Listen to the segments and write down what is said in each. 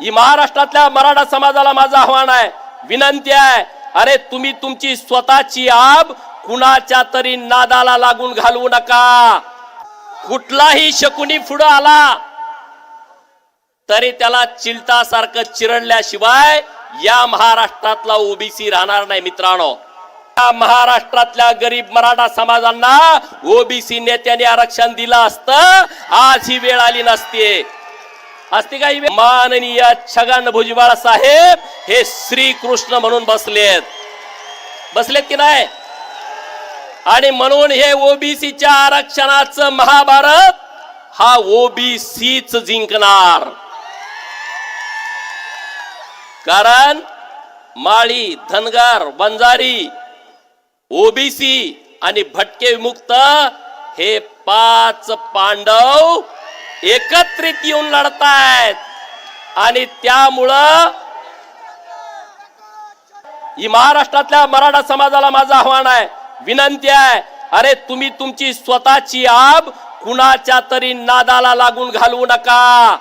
ही महाराष्ट्रातल्या मराठा समाजाला माझं आव्हान आहे विनंती आहे. अरे तुम्ही तुमची स्वतःची आब कुणाच्या तरी नादाला लागून घालवू नका. कुठलाही शकुनी पुढं आला तरी त्याला चिलटासारखं चिरडल्याशिवाय या महाराष्ट्रातला ओबीसी राहणार नाही मित्रांनो. या महाराष्ट्रातल्या गरीब मराठा समाजांना ओबीसी नेत्याने आरक्षण दिलं असतं आज ही वेळ आली नसते. असते काही माननीय छगन भुजबळ साहेब हे श्रीकृष्ण म्हणून बसलेत. बसलेत की नाही? आणि म्हणून हे ओबीसीच्या आरक्षणाचं महाभारत हा ओबीसीच जिंकणार. कारण माळी धनगर बंजारी ओबीसी आणि भटके विमुक्त हे पाच पांडव एकत्रित येऊन लढतायत. आणि त्यामुळं ही महाराष्ट्रातल्या मराठा समाजाला माझं आव्हान आहे विनंती आहे अरे तुम्ही तुमची स्वतःची आब कुणाच्या तरी नादाला लागून घालवू नका.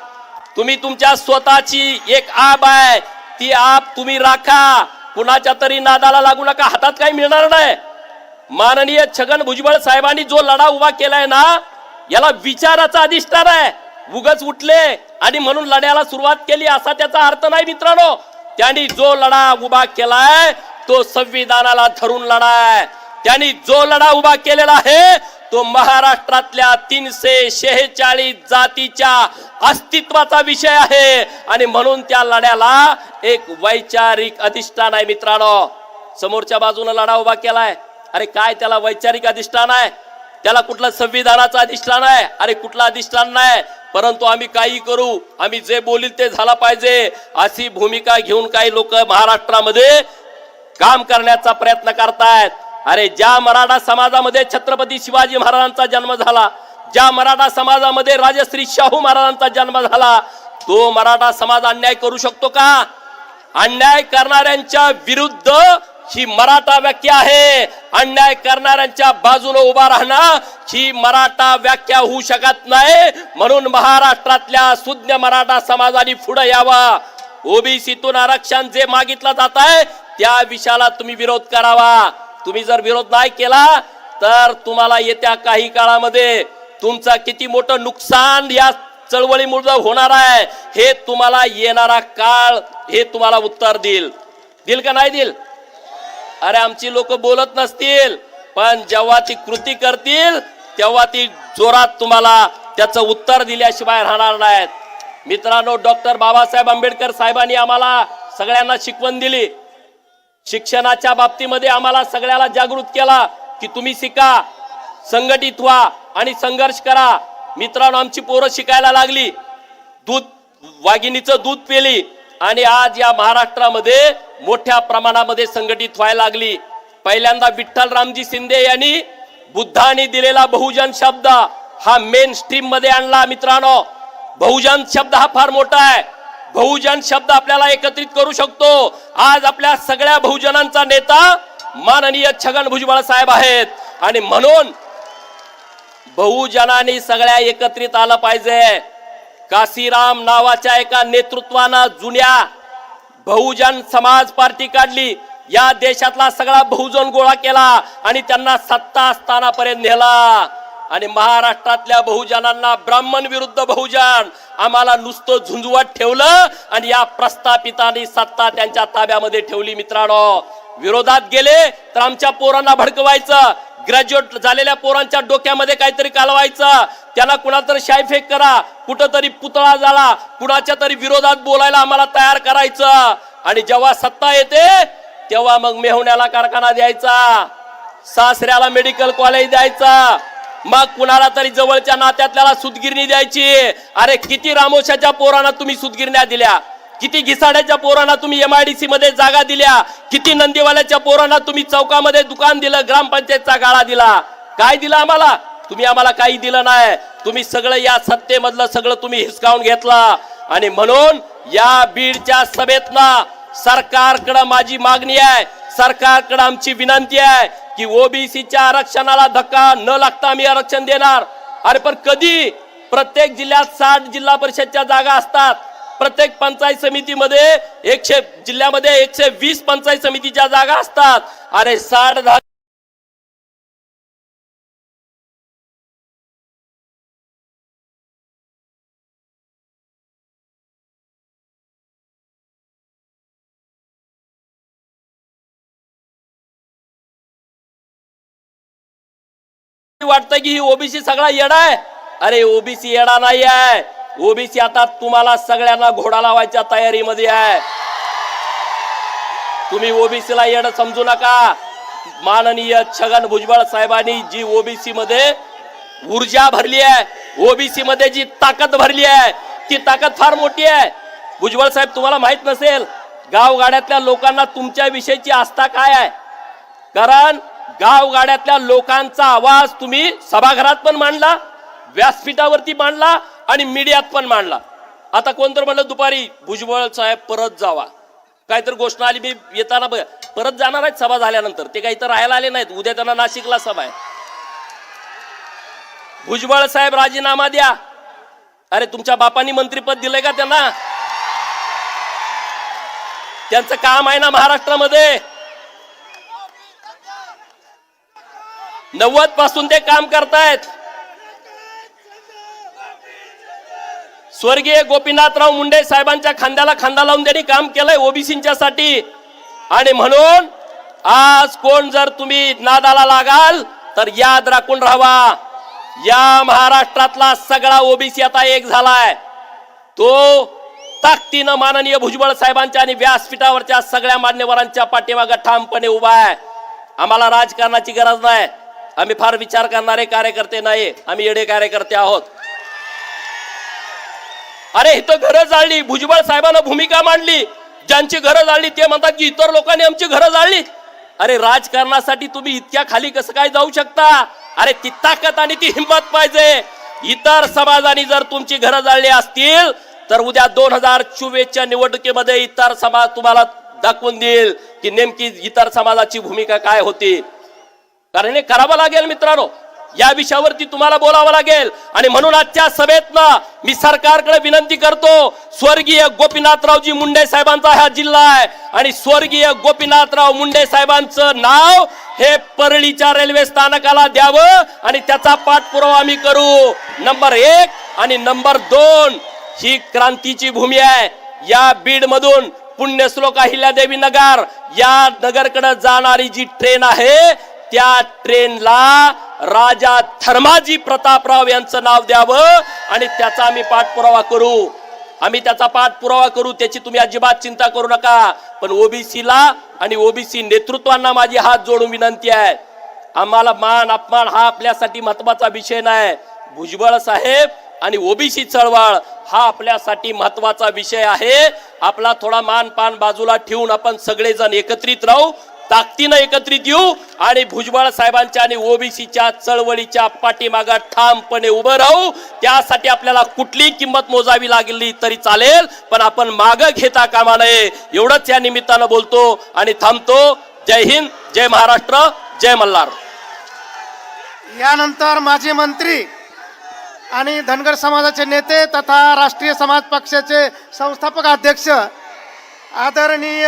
तुम्ही तुमच्या स्वतःची एक आब आहे ती आब तुम्ही राखा. कुणाच्या तरी नादाला लागू नका हातात काही मिळणार नाही. माननीय छगन भुजबळ साहेबांनी जो लढा उभा केलाय ना याला विचाराचा अधिष्ठान आहे. उगच उठले आणि म्हणून लढ्याला सुरुवात केली असा त्याचा अर्थ नाही मित्रांनो. त्यांनी जो लढा उभा केलाय तो संविधानाला धरून लढा आहे. त्यांनी जो लढा उभा केलेला आहे तो महाराष्ट्रातल्या तीनशे शेहेचाळीस जातीच्या अस्तित्वाचा विषय आहे. आणि म्हणून त्या लढ्याला एक वैचारिक अधिष्ठान आहे मित्रांनो. समोरच्या बाजूने लढा उभा केलाय. अरे काय त्याला वैचारिक अधिष्ठान आहे? त्याला कुठला संविधानाचा अधिष्ठान आहे? अरे कुठला अधिष्ठान नाही? परंतु आम्ही काही करू. आम्ही जे बोलील ते झाला पाहिजे. अशी भूमिका घेऊन काही लोक महाराष्ट्रामध्ये काम करण्याचा प्रयत्न करतायत. अरे ज्या मराठा समाजामध्ये छत्रपती शिवाजी महाराजांचा जन्म झाला ज्या मराठा समाजामध्ये राजश्री शाहू महाराजांचा जन्म झाला तो मराठा समाज अन्याय करू शकतो का? अन्याय करणाऱ्यांच्या विरुद्ध ही मराठा व्याख्या आहे. अन्याय करणाऱ्यांच्या बाजूने उभा राहणं ही मराठा व्याख्या होऊ शकत नाही. म्हणून महाराष्ट्रातल्या सुज्ञ मराठा समाजाने पुढे यावा. ओबीसीतून आरक्षण जे मागितलं जात आहे त्या विषयाला तुम्ही विरोध करावा. तुम्ही जर विरोध नाही केला तर तुम्हाला येत्या काही काळामध्ये तुमचं किती मोठं नुकसान या चळवळीमुळे होणार आहे हे तुम्हाला येणारा काळ हे तुम्हाला उत्तर देईल. दिल का नाही दिल अरे आमची लोक बोलत नसतील पण जेव्हा ती कृती करतील तेव्हा ती जोरात तुम्हाला त्याचं उत्तर दिल्याशिवाय राहणार नाहीत. मित्रांनो डॉक्टर बाबासाहेब आंबेडकर साहेबांनी आम्हाला सगळ्यांना शिकवण दिली. शिक्षणाच्या बाबतीमध्ये आम्हाला सगळ्याला जागृत केला की तुम्ही शिका संघटित व्हा आणि संघर्ष करा. मित्रांनो आमची पोरं शिकायला लागली. दूध वाघिणीचं दूध पेली आणि आज या महाराष्ट्रामध्ये मोठ्या प्रमाणामध्ये संघटित व्हायला लागली. पहिल्यांदा विठ्ठल रामजी शिंदे यांनी बुद्धाने दिलेला बहुजन शब्द हा मेन स्ट्रीममध्ये आणला मित्रांनो. बहुजन शब्द हा फार मोठा आहे. बहुजन शब्द आपल्याला एकत्रित करू शकतो. आज आपल्या सगळ्या बहुजनांचा नेता माननीय छगन भुजबळ साहेब आहेत. आणि म्हणून बहुजनांनी सगळ्या एकत्रित आलं पाहिजे. काशीराम नावाच्या एका नेतृत्वानं जुन्या बहुजन समाज पार्टी काढली. या देशातला सगळा बहुजन गोळा केला आणि त्यांना सत्ता स्थानापर्यंत नेला. आणि महाराष्ट्रातल्या बहुजनांना ब्राह्मण विरुद्ध बहुजन आम्हाला नुसतं झुंजवत ठेवलं आणि या प्रस्थापितांनी सत्ता त्यांच्या ताब्यामध्ये ठेवली मित्रांनो. विरोधात गेले तर आमच्या पोरांना भडकवायचं. ग्रॅज्युएट झालेल्या पोरांच्या डोक्यामध्ये काहीतरी कालवायचं. त्याला कुणाला तरी शायफेक करा. कुठंतरी पुतळा झाला कुणाच्या तरी विरोधात बोलायला आम्हाला तयार करायचं. आणि जेव्हा सत्ता येते तेव्हा मग मेहुण्याला कारखाना द्यायचा. सासऱ्याला मेडिकल कॉलेज द्यायचा. मग कुणाला तरी जवळच्या नात्यातल्याला सुदगिरणी द्यायची. अरे किती रामोशाच्या पोरांना तुम्ही सुदगिरण्या दिल्या. किती घिसाड्याच्या पोरांना तुम्ही एमआयडीसी मध्ये जागा दिल्या? किती नंदीवाल्याच्या पोरांना तुम्ही चौकामध्ये दुकान दिलं ग्रामपंचायतचा गाळा दिला? काय दिलं आम्हाला? तुम्ही आम्हाला काही दिलं नाही. तुम्ही सगळं या सत्तेमधलं सगळं तुम्ही हिसकावून घेतला. आणि म्हणून या बीडच्या सभेतनं सरकारकडं माझी मागणी आहे. सरकारकडे आमची विनंती आहे की ओबीसीच्या आरक्षणाला धक्का न लागता आम्ही आरक्षण देणार. अरे पण कधी? प्रत्येक जिल्ह्यात साठ जिल्हा परिषदच्या जागा असतात. प्रत्येक पंचायत समितीमध्ये एकशे जिल्ह्यामध्ये एकशे वीस पंचायत समितीच्या जागा असतात अरे साठ दहा वाटतं की ही ओबीसी सगळा येडा आहे? अरे ओबीसी येडा नाही आहे ओबीसी आता तुम्हाला सगळ्यांना घोडा लावायच्या तयारीमध्ये आहे. तुम्ही ओबीसीला येणं समजू नका. माननीय छगन भुजबळ साहेबांनी जी ओबीसी मध्ये ऊर्जा भरली आहे ओबीसी मध्ये जी ताकद भरली आहे ती ताकद फार मोठी आहे. भुजबळ साहेब तुम्हाला माहीत नसेल गावगाड्यातल्या लोकांना तुमच्या विषयीची आस्था काय आहे? कारण गावगाड्यातल्या लोकांचा आवाज तुम्ही सभागृहात पण मांडला व्यासपीठावरती मांडला आणि मीडियात पण मांडला. आता कोणतर म्हणलं दुपारी भुजबळ साहेब परत जावा. काहीतरी घोषणा आली मी येताना ब- परत जाणार आहेत सभा झाल्यानंतर. ते काही तर राहायला आले नाहीत. उद्या त्यांना नाशिकला सभा आहे. भुजबळ साहेब राजीनामा द्या. अरे तुमच्या बापांनी मंत्रीपद दिलंय का त्यांना? त्यांचं काम आहे ना महाराष्ट्रामध्ये. नव्वदपासून ते काम करतायत. स्वर्गीय गोपीनाथराव मुंडे साहेबांच्या खांद्याला खांदा लावून त्यांनी काम केलंय ओबीसीच्या साठी. आणि म्हणून आज कोण जर तुम्ही नादाला लागाल तर याद राखून राहावा. या महाराष्ट्रातला सगळा ओबीसी आता एक झालाय. तो ताकदीनं माननीय भुजबळ साहेबांच्या आणि व्यासपीठावरच्या सगळ्या मान्यवरांच्या पाठीमागं ठामपणे उभा आहे. आम्हाला राजकारणाची गरज नाही. आम्ही फार विचार करणारे कार्यकर्ते नाही. आम्ही येडे कार्यकर्ते आहोत. अरे इथं घरं जाळली. भुजबळ साहेबांना भूमिका मांडली. ज्यांची घरं जाळली ते म्हणतात की इतर लोकांनी आमची घरं जाळली. अरे राजकारणासाठी तुम्ही इतक्या खाली कसं काय जाऊ शकता? अरे ती ताकद आणि ती हिंमत पाहिजे. इतर समाजाने जर तुमची घरं जाळली असतील तर उद्या दोन हजार चोवीसच्या निवडणुकीमध्ये इतर समाज तुम्हाला दाखवून देईल की नेमकी इतर समाजाची भूमिका काय होती. कारण हे करावं लागेल मित्रांनो. या विषयावरती तुम्हाला बोलावं लागेल. आणि म्हणून आजच्या सभेतनं मी सरकारकडे विनंती करतो स्वर्गीय गोपीनाथरावजी मुंडे साहेबांचा हा जिल्हा आहे. आणि स्वर्गीय गोपीनाथराव मुंडे साहेबांचं नाव हे परळीच्या रेल्वे स्थानकाला द्यावं आणि त्याचा पाठपुरावा आम्ही करू. नंबर एक आणि नंबर दोन ही क्रांतीची भूमी आहे. या बीड मधून पुण्यश्लोक अहिल्यादेवी नगर या नगरकडे जाणारी जी ट्रेन आहे त्या ट्रेनला राजा थर्माजी प्रतापराव यांचं नाव द्यावं आणि त्याचा आम्ही पाठपुरावा करू. आम्ही त्याचा पाठपुरावा करू त्याची तुम्ही अजिबात चिंता करू नका. पण ओबीसीला आणि ओबीसी नेतृत्वांना माझी हात जोडून विनंती आहे. आम्हाला मान अपमान हा आपल्यासाठी महत्त्वाचा विषय नाही. भुजबळ साहेब आणि ओबीसी चळवळ हा आपल्यासाठी महत्त्वाचा विषय आहे. आपला थोडा मान पान बाजूला ठेवून आपण सगळेजण एकत्रित राहू. ताकदीनं एकत्रित येऊ आणि भुजबळ साहेबांच्या आणि ओबीसीच्या चळवळीच्या पाठीमागा ठामपणे उभं राहू. त्यासाठी आपल्याला कुठली किंमत मोजावी लागली तरी चालेल पण आपण माग घेता कामा नये. एवढंच या निमित्तानं बोलतो आणि थांबतो. जय हिंद जय महाराष्ट्र जय मल्हार. यानंतर माजी मंत्री आणि धनगर समाजाचे नेते तथा राष्ट्रीय समाज पक्षाचे संस्थापक अध्यक्ष आदरणीय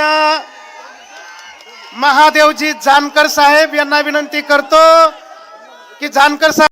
महादेवजी जानकर साहेब यांना विनंती करतो की जानकर साहेब